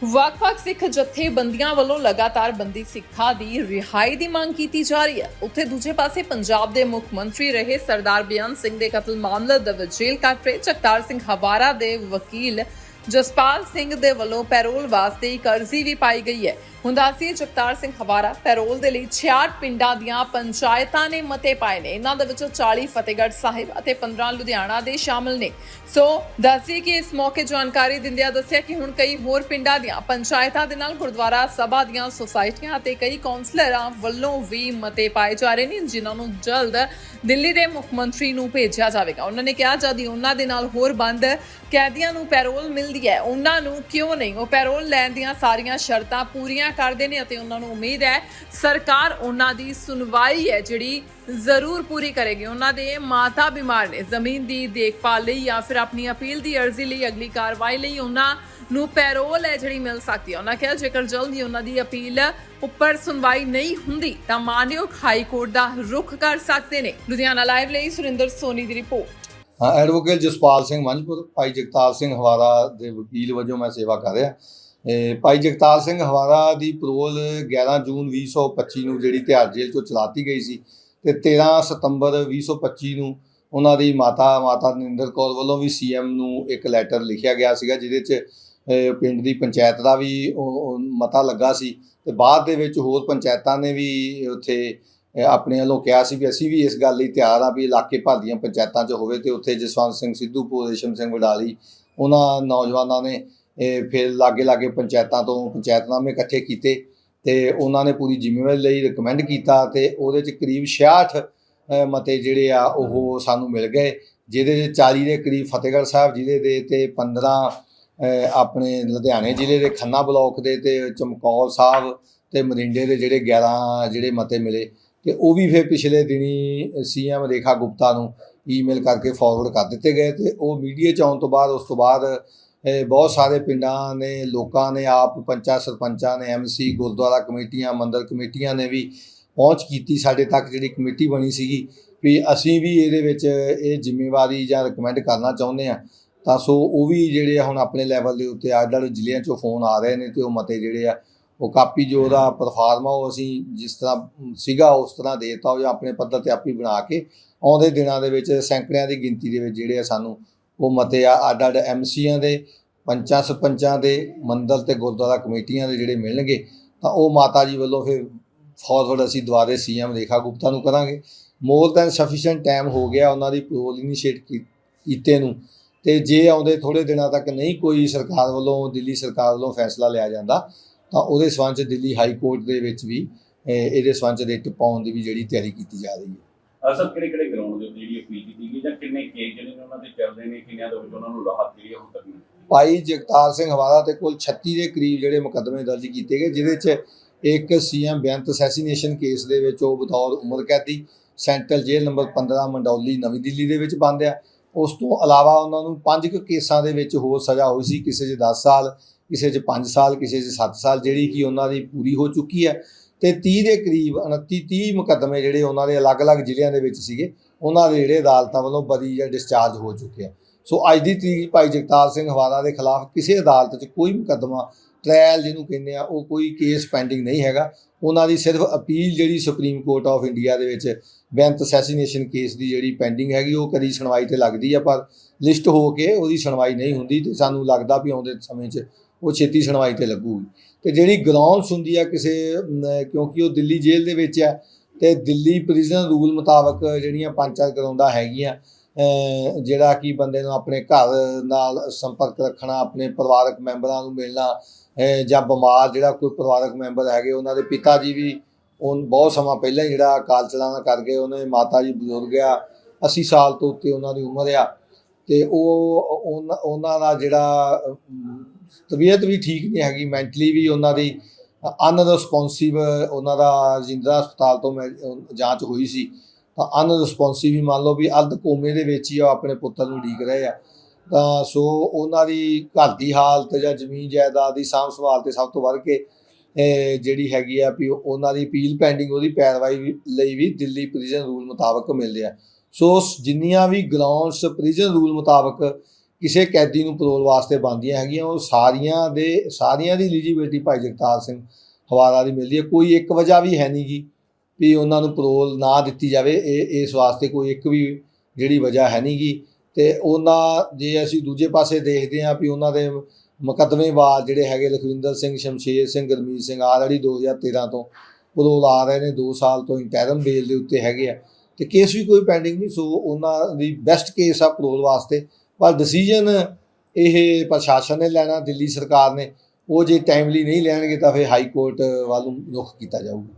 ਵੱਖ-ਵੱਖ ਸਿੱਖ ਜਥੇਬੰਦੀਆਂ ਵੱਲੋਂ ਲਗਾਤਾਰ ਬੰਦੀ ਸਿੱਖਾਂ ਦੀ ਰਿਹਾਈ ਦੀ ਮੰਗ ਕੀਤੀ ਜਾ ਰਹੀ ਹੈ। ਉੱਥੇ ਦੂਜੇ ਪਾਸੇ ਪੰਜਾਬ ਦੇ ਮੁੱਖ ਮੰਤਰੀ ਰਹੇ ਸਰਦਾਰ ਬਿਆਨ ਸਿੰਘ ਦੇ ਕਤਲ ਮਾਮਲੇ ਦੇ ਵਿੱਚ ਜੇਲ੍ਹ ਕੱਟ ਰਹੇ ਜਗਤਾਰ ਸਿੰਘ ਹਵਾਰਾ ਦੇ ਵਕੀਲ ਜਸਪਾਲ ਸਿੰਘ ਦੇ ਵੱਲੋਂ ਪੈਰੋਲ ਵਾਸਤੇ ਇੱਕ ਅਰਜ਼ੀ ਵੀ ਪਾਈ ਗਈ ਹੈ। ਹੁਣ ਦੱਸੀਏ ਜਗਤਾਰ ਸਿੰਘ ਹਵਾਰਾ ਪੈਰੋਲ ਦੇ ਲਈ 66 ਪਿੰਡਾਂ ਦੀਆਂ ਪੰਚਾਇਤਾਂ ਨੇ ਮਤੇ ਪਾਏ ਨੇ। ਇਹਨਾਂ ਦੇ ਵਿੱਚੋਂ 40 ਫਤਿਹਗੜ੍ਹ ਸਾਹਿਬ ਅਤੇ 15 ਲੁਧਿਆਣਾ ਦੇ ਸ਼ਾਮਲ ਨੇ। ਸੋ ਦੱਸੀਏ ਕਿ ਇਸ ਮੌਕੇ ਜਾਣਕਾਰੀ ਦਿੰਦਿਆਂ ਦੱਸਿਆ ਕਿ ਹੁਣ ਕਈ ਹੋਰ ਪਿੰਡਾਂ ਦੀਆਂ ਪੰਚਾਇਤਾਂ ਦੇ ਨਾਲ ਗੁਰਦੁਆਰਾ ਸਭਾ ਦੀਆਂ ਸੁਸਾਇਟੀਆਂ ਅਤੇ ਕਈ ਕੌਂਸਲਰਾਂ ਵੱਲੋਂ ਵੀ ਮਤੇ ਪਾਏ ਜਾ ਰਹੇ ਨੇ, ਜਿਨ੍ਹਾਂ ਨੂੰ ਜਲਦ ਦਿੱਲੀ ਦੇ ਮੁੱਖ ਮੰਤਰੀ ਨੂੰ ਭੇਜਿਆ ਜਾਵੇਗਾ। ਉਹਨਾਂ ਨੇ ਕਿਹਾ, ਜਦ ਉਹਨਾਂ ਦੇ ਨਾਲ ਹੋਰ ਬੰਦ ਕੈਦੀਆਂ ਨੂੰ ਪੈਰੋਲ ਮਿਲਦੀ ਹੈ। ਉਹਨਾਂ ਨੂੰ ਕਿਉਂ ਨਹੀਂ? ਉਹ ਪੈਰੋਲ ਲੈਣ ਦੀਆਂ ਸਾਰੀਆਂ ਸ਼ਰਤਾਂ ਪੂਰੀਆਂ ਕਰਦੇ ਨੇ ਅਤੇ ਉਹਨਾਂ ਨੂੰ ਉਮੀਦ ਹੈ ਸਰਕਾਰ ਉਹਨਾਂ ਦੀ ਸੁਣਵਾਈ ਹੈ, ਜਿਹੜੀ ਜ਼ਰੂਰ ਪੂਰੀ ਕਰੇਗੀ। ਉਹਨਾਂ ਦੇ ਮਾਤਾ ਬਿਮਾਰ ਨੇ। ਜ਼ਮੀਨ ਦੀ ਦੇਖਭਾਲ ਲਈ ਜਾਂ ਫਿਰ ਆਪਣੀ ਅਪੀਲ ਦੀ ਅਰਜ਼ੀ ਲਈ ਅਗਲੀ ਕਾਰਵਾਈ ਲਈ ਉਹਨਾਂ ਨੂੰ ਪੈਰੋਲ ਹੈ ਜਿਹੜੀ ਮਿਲ ਸਕਦੀ ਹੈ। ਉਹਨਾਂ ਕਿਹਾ, ਜੇਕਰ ਜਲਦੀ ਉਹਨਾਂ ਦੀ ਅਪੀਲ ਉੱਪਰ ਸੁਣਵਾਈ ਨਹੀਂ ਹੁੰਦੀ, ਤਾਂ ਮਾਨਯੋਗ ਹਾਈ ਕੋਰਟ ਦਾ ਰੁਖ ਕਰ ਸਕਦੇ ਨੇ। ਲੁਧਿਆਣਾ ਲਾਈਵ ਲਈ ਸੁਰਿੰਦਰ ਸੋਨੀ ਦੀ ਰਿਪੋਰਟ। ਐਡਵੋਕੇਟ ਜਸਪਾਲ ਸਿੰਘ ਮੰਝਪੁਰ ਭਾਈ ਜਗਤਾਰ ਸਿੰਘ ਹਵਾਰਾ ਦੇ ਵਕੀਲ ਵਜੋਂ ਮੈਂ ਸੇਵਾ ਕਰ ਰਿਹਾ। ਭਾਈ ਜਗਤਾਰ ਸਿੰਘ ਹਵਾਰਾ ਦੀ ਪਰੋਲ 11 ਜੂਨ 2025 ਨੂੰ ਜਿਹੜੀ ਤਿਹਾੜ ਜੇਲ੍ਹ ਚੋਂ ਚਲਾਤੀ ਗਈ ਸੀ ਤੇ 13 ਸਤੰਬਰ 2025 ਨੂੰ ਉਹਨਾਂ ਦੀ ਮਾਤਾ ਮਾਤਾ ਨਿੰਦਰ ਕੌਰ ਵੱਲੋਂ ਵੀ ਸੀਐਮ ਨੂੰ ਇੱਕ ਲੈਟਰ ਲਿਖਿਆ ਗਿਆ ਸੀਗਾ, ਜਿਹਦੇ 'ਚ ਪਿੰਡ ਦੀ ਪੰਚਾਇਤ ਦਾ ਵੀ ਮਤਾ ਲੱਗਾ ਸੀ ਤੇ ਬਾਅਦ ਦੇ ਵਿੱਚ ਹੋਰ ਪੰਚਾਇਤਾਂ ਨੇ ਵੀ ਉੱਥੇ ਆਪਣੇ ਵੱਲੋਂ ਕਿਹਾ ਸੀ ਵੀ ਅਸੀਂ ਵੀ ਇਸ ਗੱਲ ਲਈ ਤਿਆਰ ਆ ਵੀ ਇਲਾਕੇ ਭਰ ਦੀਆਂ ਪੰਚਾਇਤਾਂ 'ਚ ਹੋਵੇ ਤੇ ਉੱਥੇ ਜਸਵੰਤ ਸਿੰਘ ਸਿੱਧੂਪੁਰ ਰੇਸ਼ਮ ਸਿੰਘ ਵਡਾਲੀ, ਉਹਨਾਂ ਨੌਜਵਾਨਾਂ ਨੇ ਫਿਰ ਲਾਗੇ ਲਾਗੇ ਪੰਚਾਇਤਾਂ ਤੋਂ ਪੰਚਾਇਤਨਾਮੇ ਇਕੱਠੇ ਕੀਤੇ ਤੇ ਉਹਨਾਂ ਨੇ ਪੂਰੀ ਜ਼ਿੰਮੇਵਾਰੀ ਲਈ ਰეკਮੈਂਡ ਕੀਤਾ ਤੇ ਉਹਦੇ 'ਚ ਕਰੀਬ 66 ਮਤੇ ਜਿਹੜੇ ਆ ਉਹ ਸਾਨੂੰ ਮਿਲ ਗਏ, ਜਿਹਦੇ 'ਚ 40 ਦੇ ਕਰੀਬ ਫਤਿਹਗੜ੍ਹ ਸਾਹਿਬ ਜ਼ਿਲ੍ਹੇ ਦੇ ਤੇ 15 ਆਪਣੇ ਲੁਧਿਆਣੇ ਜ਼ਿਲ੍ਹੇ ਦੇ ਖੰਨਾ ਬਲਾਕ ਦੇ ਤੇ ਚਮਕੌਰ ਸਾਹਿਬ ਤੇ ਮਰਿੰਡੇ ਦੇ ਜਿਹੜੇ 11 ਜਿਹੜੇ ਮਤੇ ਮਿਲੇ ਤੇ ਉਹ ਵੀ ਫਿਰ ਪਿਛਲੇ ਦਿਨੀ ਸੀਐਮ ਰੇਖਾ ਗੁਪਤਾ ਨੂੰ ਈਮੇਲ ਕਰਕੇ ਫਾਰਵਰਡ ਕਰ ਦਿੱਤੇ ਗਏ ਤੇ ਉਹ ਮੀਡੀਆ ਚ ਆਉਣ ਤੋਂ ਬਾਅਦ, ਉਸ ਤੋਂ ਬਾਅਦ ਬਹੁਤ ਸਾਰੇ ਪਿੰਡਾਂ ਨੇ, ਲੋਕਾਂ ਨੇ, ਆਪ ਪੰਚਾਇਤ ਸਰਪੰਚਾਂ ਨੇ ਐਮਸੀ ਗੁਰਦੁਆਰਾ ਕਮੇਟੀਆਂ, ਮੰਦਰ ਕਮੇਟੀਆਂ ਨੇ ਵੀ ਪਹੁੰਚ ਕੀਤੀ, ਸਾਡੇ ਤੱਕ ਜਿਹੜੀ ਕਮੇਟੀ ਬਣੀ ਸੀਗੀ ਵੀ ਅਸੀਂ ਵੀ ਇਹਦੇ ਵਿੱਚ ਇਹ ਜ਼ਿੰਮੇਵਾਰੀ ਜਾਂ ਰეკਮੈਂਡ ਕਰਨਾ ਚਾਹੁੰਦੇ ਆ ਤਾਂ ਸੋ ਉਹ ਵੀ ਜਿਹੜੇ ਆ ਹੁਣ ਆਪਣੇ ਲੈਵਲ ਦੇ ਉੱਤੇ ਅੱਜ ਅੱਡ ਜ਼ਿਲ੍ਹਿਆਂ ਚੋਂ ਫੋਨ ਆ ਰਹੇ ਨੇ ਤੇ ਉਹ ਮਤੇ ਜਿਹੜੇ ਆ ਉਹ ਕਾਪੀ ਜੋ ਉਹਦਾ ਪਰਫਾਰਮਾ ਉਹ ਅਸੀਂ ਜਿਸ ਤਰ੍ਹਾਂ ਸੀਗਾ ਉਸ ਤਰ੍ਹਾਂ ਦੇਤਾ ਉਹ ਜਾਂ ਆਪਣੇ ਪੱਧਰ ਤੇ ਆਪੀ ਬਣਾ ਕੇ ਆਉਂਦੇ ਦਿਨਾਂ ਦੇ ਵਿੱਚ ਸੈਂਕੜਿਆਂ ਦੀ ਗਿਣਤੀ ਦੇ ਵਿੱਚ ਜਿਹੜੇ ਆ ਸਾਨੂੰ ਉਹ ਮਤੇ ਆ ਅੱਡ ਅੱਡ ਐਮਸੀਆਂ ਦੇ ਪੰਚਾਂ ਸਰਪੰਚਾਂ ਦੇ ਮੰਦਲ ਤੇ ਗੁਰਦੁਆਰਾ ਕਮੇਟੀਆਂ ਦੇ ਜਿਹੜੇ ਮਿਲਣਗੇ ਤਾਂ ਉਹ ਮਾਤਾ ਜੀ ਵੱਲੋਂ ਫਿਰ ਫਾਰਵਰਡ ਅਸੀਂ ਦੁਬਾਰੇ ਸੀਐਮ ਰੇਖਾ ਗੁਪਤਾ ਨੂੰ ਕਰਾਂਗੇ। ਮੋਰ ਦੈਨ ਸਫੀਸ਼ੀਐਂਟ ਟਾਈਮ ਹੋ ਗਿਆ ਉਹਨਾਂ ਦੀ ਪਰੋਲ ਇਨੀਸ਼ੀਏਟ ਕੀਤੇ ਨੂੰ। ਤੇ ਜੇ ਆਉਂਦੇ ਥੋੜੇ ਦਿਨਾਂ ਤੱਕ ਨਹੀਂ ਕੋਈ ਸਰਕਾਰ ਵੱਲੋਂ ਦਿੱਲੀ ਸਰਕਾਰ ਵੱਲੋਂ ਫੈਸਲਾ ਲਿਆ ਜਾਂਦਾ ਤਾਂ ਉਹਦੇ ਸਬੰਧ 'ਚ ਦਿੱਲੀ ਹਾਈ ਕੋਰਟ ਦੇ ਵਿੱਚ ਵੀ ਇਹ- ਇਹਦੇ ਸਬੰਧ 'ਚ ਰਿਟ ਪਾਉਣ ਦੀ ਵੀ ਜਿਹੜੀ ਤਿਆਰੀ ਕੀਤੀ ਜਾ ਰਹੀ ਹੈ। ਅਸਲ ਕਿਹੜੇ ਕਿਹੜੇ ਗਰਾਊਂਡ ਦੇ ਉੱਤੇ ਜਿਹੜੀ ਅਪੀਲ ਕੀਤੀ ਗਈ ਜਾਂ ਕਿੰਨੇ ਕੇਸ ਜਿਹੜੇ ਨੇ ਉਹਨਾਂ ਦੇ ਚੱਲਦੇ ਨੇ ਕਿੰਨਿਆਂ ਦੇ ਵਿੱਚ ਉਹਨਾਂ ਨੂੰ ਰਾਹਤ ਜਿਹੜੀ ਆ ਹੁਣ ਤੱਕ ਮਿਲੀ? ਭਾਈ ਜਗਤਾਰ ਸਿੰਘ ਹਵਾਲਾ ਤੇ ਕੁੱਲ 36 ਦੇ ਕਰੀਬ ਜਿਹੜੇ ਮੁਕੱਦਮੇ ਦਰਜ ਕੀਤੇ ਗਏ ਜਿਹਦੇ 'ਚ ਇੱਕ ਸੀਐਮ ਬੇਅੰਤ ਅਸੈਸੀਨੇਸ਼ਨ ਕੇਸ ਦੇ ਵਿੱਚ ਉਹ ਬਤੌਰ ਉਮਰ ਕੈਦੀ ਸੈਂਟਰਲ ਜੇਲ੍ਹ ਨੰਬਰ 15 ਮੰਡੌਲੀ ਨਵੀਂ ਦਿੱਲੀ ਦੇ ਵਿੱਚ ਬੰਦ ਆ। ਉਸ ਤੋਂ ਇਲਾਵਾ ਉਹਨਾਂ ਨੂੰ ਪੰਜ ਕੁ ਕੇਸਾਂ ਦੇ ਵਿੱਚ ਹੋਰ ਸਜ਼ਾ ਹੋਈ ਸੀ ਕਿਸੇ 'ਚ 10 ਸਾਲ ਕਿਸੇ 'ਚ 5 ਸਾਲ, ਕਿਸੇ 'ਚ 7 ਸਾਲ, ਜਿਹੜੀ ਕਿ ਉਹਨਾਂ ਦੀ ਪੂਰੀ ਹੋ ਚੁੱਕੀ ਹੈ। ਤੇ 30 ਦੇ ਕਰੀਬ 29 30 ਮੁਕੱਦਮੇ ਜਿਹੜੇ ਉਹਨਾਂ ਦੇ ਅਲੱਗ-ਅਲੱਗ ਜ਼ਿਲ੍ਹਿਆਂ ਦੇ ਵਿੱਚ ਸੀਗੇ, ਉਹਨਾਂ ਦੇ ਜਿਹੜੇ ਅਦਾਲਤਾਂ ਵੱਲੋਂ ਬਰੀ ਜਾਂ ਡਿਸਚਾਰਜ ਹੋ ਚੁੱਕੇ ਆ। ਸੋ ਅੱਜ ਦੀ ਤਰੀਕ ਭਾਈ ਜਗਤਾਰ ਸਿੰਘ ਹਵਾਲਾ ਦੇ ਖਿਲਾਫ ਕਿਸੇ ਅਦਾਲਤ 'ਚ ਕੋਈ ਮੁਕੱਦਮਾ ਟ੍ਰਾਇਲ ਜਿਹਨੂੰ ਕਹਿੰਦੇ ਆ, ਉਹ ਕੋਈ ਕੇਸ ਪੈਂਡਿੰਗ ਨਹੀਂ ਹੈਗਾ। ਉਹਨਾਂ ਦੀ ਸਿਰਫ ਅਪੀਲ ਜਿਹੜੀ ਸੁਪਰੀਮ ਕੋਰਟ ਆਫ ਇੰਡੀਆ ਦੇ ਵਿੱਚ ਬੈਂਤ ਅਸੈਸੀਨੇਸ਼ਨ ਕੇਸ ਦੀ ਜਿਹੜੀ ਪੈਂਡਿੰਗ ਹੈਗੀ, ਉਹ ਕਦੀ ਸੁਣਵਾਈ ਤੇ ਲੱਗਦੀ ਆ, ਪਰ ਲਿਸਟ ਹੋ ਕੇ ਉਹਦੀ ਸੁਣਵਾਈ ਨਹੀਂ ਹੁੰਦੀ ਤੇ ਸਾਨੂੰ ਲੱਗਦਾ ਵੀ ਆਉਂਦੇ ਸਮੇਂ 'ਚ ਉਹ ਛੇਤੀ ਸੁਣਵਾਈ ਤੇ ਲੱਗੂਗੀ। ਤੇ ਜਿਹੜੀ ਗਰਾਊਂਡਸ ਹੁੰਦੀ ਆ ਕਿਸੇ ਕਿਉਂਕਿ ਉਹ ਦਿੱਲੀ ਜੇਲ੍ਹ ਦੇ ਵਿੱਚ ਆ, ਤੇ ਦਿੱਲੀ ਪ੍ਰਿਜ਼ਨ ਰੂਲ ਮੁਤਾਬਕ ਜਿਹੜੀਆਂ ਪੰਚਾਇਤ ਗਰਾਊਂਡਾਂ ਹੈਗੀਆਂ ਜਿਹੜਾ ਕਿ ਬੰਦੇ ਨੂੰ ਆਪਣੇ ਘਰ ਨਾਲ ਸੰਪਰਕ ਰੱਖਣਾ, ਆਪਣੇ ਪਰਿਵਾਰਕ ਮੈਂਬਰਾਂ ਨੂੰ ਮਿਲਣਾ ਜਾਂ ਬਿਮਾਰ ਜਿਹੜਾ ਕੋਈ ਪਰਿਵਾਰਕ ਮੈਂਬਰ ਹੈਗੇ, ਉਹਨਾਂ ਦੇ ਪਿਤਾ ਜੀ ਵੀ ਉਹ ਬਹੁਤ ਸਮਾਂ ਪਹਿਲਾਂ ਹੀ ਜਿਹੜਾ ਅਕਾਲ ਚਲਾਣਾ ਕਰ ਗਏ, ਉਹਨਾਂ ਦੇ ਮਾਤਾ ਜੀ ਬਜ਼ੁਰਗ ਆ 80 ਸਾਲ ਤੋਂ ਉੱਤੇ ਉਹਨਾਂ ਦੀ ਉਮਰ ਆ, ਤੇ ਉਹ ਉਹਨਾਂ ਦਾ ਜਿਹੜਾ ਤਬੀਅਤ ਵੀ ਠੀਕ ਨਹੀਂ ਹੈਗੀ ਮੈਂਟਲੀ ਵੀ ਉਹਨਾਂ ਦੀ ਅਨਰਿਸਪੌਂਸਿਵ ਉਹਨਾਂ ਦਾ ਜਿੰਦਰਾ ਹਸਪਤਾਲ ਤੋਂ ਮੈਂ ਜਾਂਚ ਹੋਈ ਸੀ, ਤਾਂ ਅਨਰਿਸਪੌਂਸਿਵ ਹੀ ਮੰਨ ਲਓ ਵੀ ਅਰਧ ਕੋਮੇ ਦੇ ਵਿੱਚ ਹੀ ਉਹ ਆਪਣੇ ਪੁੱਤਰ ਨੂੰ ਉਡੀਕ ਰਹੇ ਆ। ਤਾਂ ਸੋ ਉਹਨਾਂ ਦੀ ਘਰ ਦੀ ਹਾਲਤ ਜਾਂ ਜ਼ਮੀਨ ਜਾਇਦਾਦ ਦੀ ਸਾਂਭ ਸੰਭਾਲ ਤੇ ਸਭ ਤੋਂ ਵੱਧ ਕੇ ਜਿਹੜੀ ਹੈਗੀ ਆ ਵੀ ਉਹਨਾਂ ਦੀ ਅਪੀਲ ਪੈਂਡਿੰਗ ਉਹਦੀ ਪੈਰਵਾਈ ਲਈ ਵੀ ਦਿੱਲੀ ਪ੍ਰਿਜ਼ਨ ਰੂਲ ਮੁਤਾਬਕ ਮਿਲਦੇ ਆ ਸੋ ਜਿੰਨੀਆਂ ਵੀ ਗਰਾਊਂਡਸ ਪ੍ਰਿਜ਼ਨ ਰੂਲ ਮੁਤਾਬਕ ਕਿਸੇ ਕੈਦੀ ਨੂੰ ਪਰੋਲ ਵਾਸਤੇ ਬੰਦੀਆਂ ਹੈਗੀਆਂ, ਉਹ ਸਾਰੀਆਂ ਦੇ, ਸਾਰੀਆਂ ਦੀ ਐਲੀਜੀਬਿਲਟੀ ਭਾਈ ਜਗਤਾਰ ਸਿੰਘ ਹਵਾਰਾ ਦੀ ਮਿਲਦੀ ਹੈ। ਕੋਈ ਇੱਕ ਵਜ੍ਹਾ ਵੀ ਹੈ ਨਹੀਂ ਗੀ ਵੀ ਉਹਨਾਂ ਨੂੰ ਪਰੋਲ ਨਾ ਦਿੱਤੀ ਜਾਵੇ। ਇਹ, ਇਸ ਵਾਸਤੇ ਕੋਈ ਇੱਕ ਵੀ ਜਿਹੜੀ ਵਜ੍ਹਾ ਹੈ ਨਹੀਂ ਗੀ। ਤੇ ਉਹਨਾਂ ਜੇ ਅਸੀਂ ਦੂਜੇ ਪਾਸੇ ਦੇਖਦੇ ਹਾਂ ਵੀ ਉਹਨਾਂ ਦੇ ਮੁਕੱਦਮੇਬਾਜ਼ ਜਿਹੜੇ ਹੈਗੇ ਲਖਵਿੰਦਰ ਸਿੰਘ, ਸ਼ਮਸ਼ੇਰ ਸਿੰਘ, ਗੁਰਮੀਤ ਸਿੰਘ ਆਲਰੇਡੀ 2013 ਤੋਂ ਪਰੋਲ ਆ ਰਹੇ ਨੇ 2 ਸਾਲ ਤੋਂ ਇੰਟਰਮ ਬੇਲ ਦੇ ਉੱਤੇ ਹੈਗੇ ਆ। ਤੇ ਕੇਸ ਵੀ ਕੋਈ ਪੈਂਡਿੰਗ ਨਹੀਂ, ਸੋ ਉਹਨਾਂ ਦੀ ਬੈਸਟ ਕੇਸ ਆ ਪਰੋਲ ਵਾਸਤੇ। ਪਰ ਡਿਸੀਜਨ ਇਹ ਪ੍ਰਸ਼ਾਸਨ ਨੇ ਲੈਣਾ, ਦਿੱਲੀ ਸਰਕਾਰ ਨੇ, ਉਹ ਜੇ ਟਾਈਮਲੀ ਨਹੀਂ ਲੈਣਗੇ ਤਾਂ ਫਿਰ ਹਾਈ ਕੋਰਟ ਵੱਲ ਨੂੰ ਰੁਖ ਕੀਤਾ ਜਾਊਗਾ।